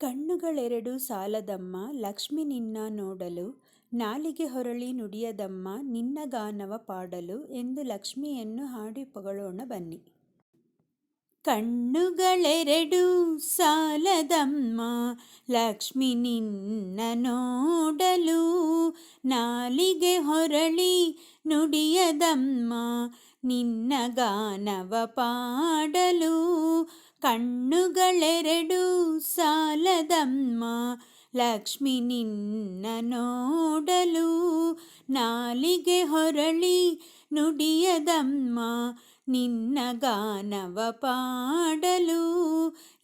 ಕಣ್ಣುಗಳೆರಡು ಸಾಲದಮ್ಮ, ಲಕ್ಷ್ಮಿ ನಿನ್ನ ನೋಡಲು, ನಾಲಿಗೆ ಹೊರಳಿ ನುಡಿಯದಮ್ಮ, ನಿನ್ನ ಗಾನವ ಪಾಡಲು ಎಂದು ಲಕ್ಷ್ಮಿಯನ್ನು ಹಾಡಿ ಪೊಗಳೋಣ ಬನ್ನಿ. ಕಣ್ಣುಗಳೆರಡು ಸಾಲದಮ್ಮ, ಲಕ್ಷ್ಮಿ ನಿನ್ನ ನೋಡಲು, ನಾಲಿಗೆ ಹೊರಳಿ ನುಡಿಯದಮ್ಮ, ನಿನ್ನ ಗಾನವ ಪಾಡಲು ಕಣ್ಣುಗಳೆರಡು ಸಾಲದಮ್ಮ. ಲಕ್ಷ್ಮಿ ನಿನ್ನ ನೋಡಲು ನಾಲಿಗೆ ಹೊರಳಿ ನುಡಿಯದಮ್ಮ. ನಿನ್ನ ಗಾನವ ಪಾಡಲು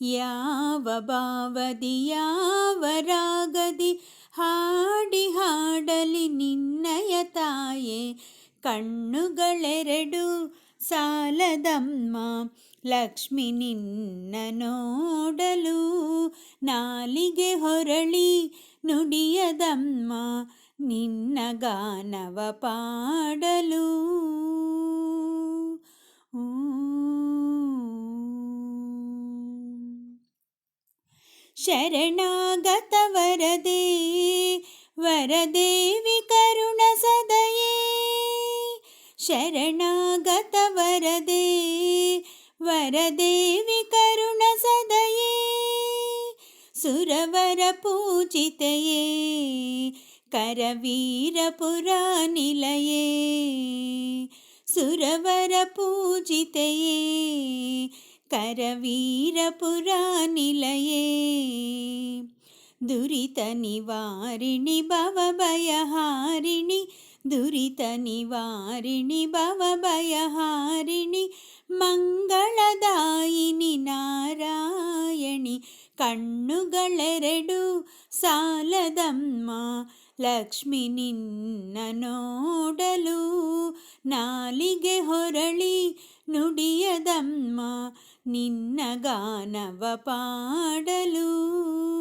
ಯಾವ ಭಾವದಿ, ಯಾವ ರಾಗದಿ ಹಾಡಿ ಹಾಡಲಿ ನಿನ್ನಯ ತಾಯೇ. ಕಣ್ಣುಗಳೆರಡು ಸಾಲದಮ್ಮ. ಲಕ್ಷ್ಮಿ ನಿನ್ನ ನೋಡಲು ನಾಲಿಗೆ ಹೊರಳಿ ನುಡಿಯದಮ್ಮ ನಿನ್ನ ಗಾನವ ಪಾಡಲು. ಶರಣಾಗತ ವರದೆ ವರದೇವಿ ಕರುಣ ಸದಯೇ ಶರಣಾಗತ ವರದೆ ವರದೇವಿ ಕರುಣ ಸದಯೇ ಸುರವರ ಪೂಜಿತೆಯೇ ಕರವೀರಪುರ ನಿಲಯೇ ದುರಿತ ನಿವಾರಿಣಿ ಭವಭಯಹಾರಿಣಿ ಮಂಗಳದಾಯಿನಿ ನಾರಾಯಣಿ ಕಣ್ಣುಗಳೆರಡು ಸಾಲದಮ್ಮ ಲಕ್ಷ್ಮಿ ನಿನ್ನ ನೋಡಲು ನಾಲಿಗೆ ಹೊರಳಿ ನುಡಿಯದಮ್ಮ ನಿನ್ನ ಗಾನವ ಪಾಡಲು.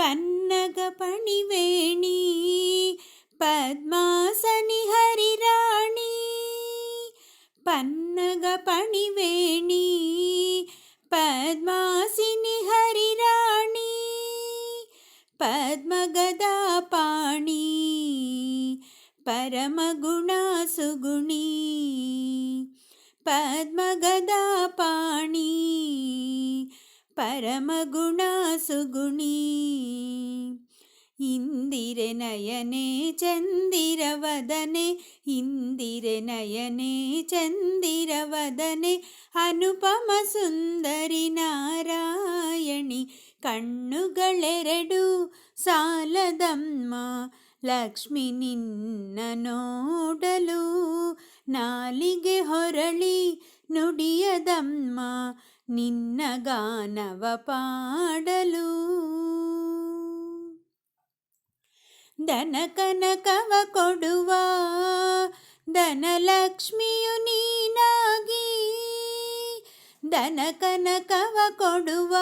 पन्नगपणिवेणी पद्मासनि हरिराणी पन्नगपणिवेणी पद्मासिनि हरिराणी पद्मगदापाणी परमगुणा सुगुणि पद्मगदादा ಪರಮಗುಣ ಸುಗುಣಿ. ಇಂದಿರೆ ನಯನೆ ಚಂದಿರವದನೆ, ಇಂದಿರೆ ನಯನೆ ಚಂದಿರವದನೆ, ಅನುಪಮ ಸುಂದರಿ ನಾರಾಯಣಿ, ಕಣ್ಣುಗಳೆರಡು ಸಾಲದಮ್ಮ, ಲಕ್ಷ್ಮಿ ನೋಡಲು ನಾಲಿಗೆ ಹೊರಳಿ ನುಡಿಯದಮ್ಮ ನಿನ್ನ ಗಾನವ ಪಾಡಲು ದನ ಕನಕವ ಕೊಡುವ ಧನಲಕ್ಷ್ಮಿಯು ನೀನಾಗಿ ದನ ಕನಕವ ಕೊಡುವ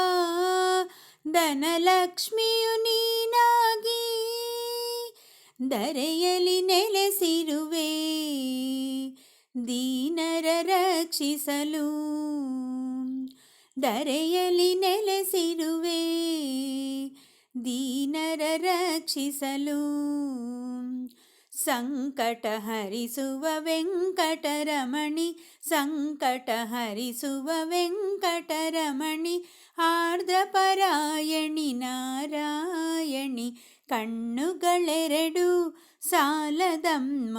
ಧನಲಕ್ಷ್ಮಿಯು ನೀನಾಗಿ ದರೆಯಲಿ ನೆಲೆಸಿರುವೆ ದೀನರ ರಕ್ಷಿಸಲು ದರೆಯಲಿ ನೆಲೆಸಿರುವೆ ದೀನರ ರಕ್ಷಿಸಲು. ಸಂಕಟ ಹರಿಸುವ ವೆಂಕಟರಮಣಿ ಸಂಕಟ ಹರಿಸುವ ವೆಂಕಟರಮಣಿ ಆರ್ದ್ರಪರಾಯಣಿ ನಾರಾಯಣಿ ಕಣ್ಣುಗಳೆರಡು ಸಾಲದಮ್ಮ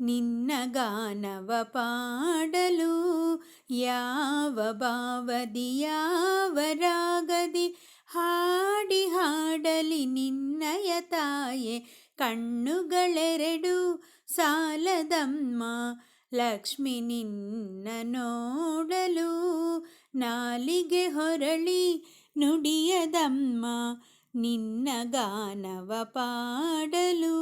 ನಿನ್ನ ಗಾನವ ಪಾಡಲು ಯಾವ ಭಾವದಿ ಯಾವ ರಾಗದಿ ಹಾಡಿ ಹಾಡಲಿ ನಿನ್ನಯ ತಾಯೆ, ಕಣ್ಣುಗಳೆರಡು ಸಾಲದಮ್ಮ, ಲಕ್ಷ್ಮಿ ನಿನ್ನ ನೋಡಲು ನಾಲಿಗೆ ಹೊರಳಿ ನುಡಿಯದಮ್ಮ, ನಿನ್ನ ಗಾನವ ಪಾಡಲು